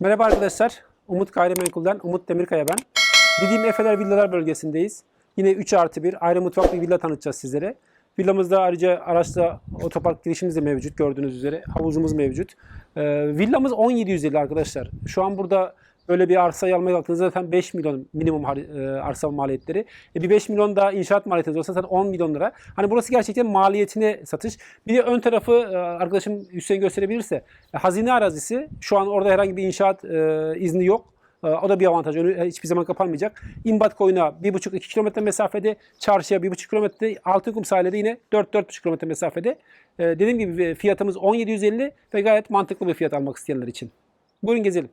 Merhaba arkadaşlar. Umut Gayrimenkul'den Umut Demirkaya ben. Didim Efeler Villalar bölgesindeyiz. Yine 3 artı 1 ayrı mutfaklı bir villa tanıtacağız sizlere. Villamızda ayrıca araçta otopark girişimiz de mevcut gördüğünüz üzere. Havuzumuz mevcut. Ee, villamız 1750 arkadaşlar. Şu an burada böyle bir arsayı almaya kalktığınızda zaten 5 milyon minimum e, arsa maliyetleri. E, bir 5 milyon da inşaat maliyetiniz olsa zaten 10 milyon lira. Hani burası gerçekten maliyetine satış. Bir de ön tarafı e, arkadaşım Hüseyin gösterebilirse e, hazine arazisi. Şu an orada herhangi bir inşaat izni yok. O da bir avantaj. Önü hiçbir zaman kapanmayacak. İmbat koyuna 1,5-2 kilometre mesafede, çarşıya 1,5 kilometre, Altınkum sahile de yine 4-4,5 kilometre mesafede. Dediğim gibi fiyatımız 1750 ve gayet mantıklı bir fiyat almak isteyenler için. Buyurun gezelim.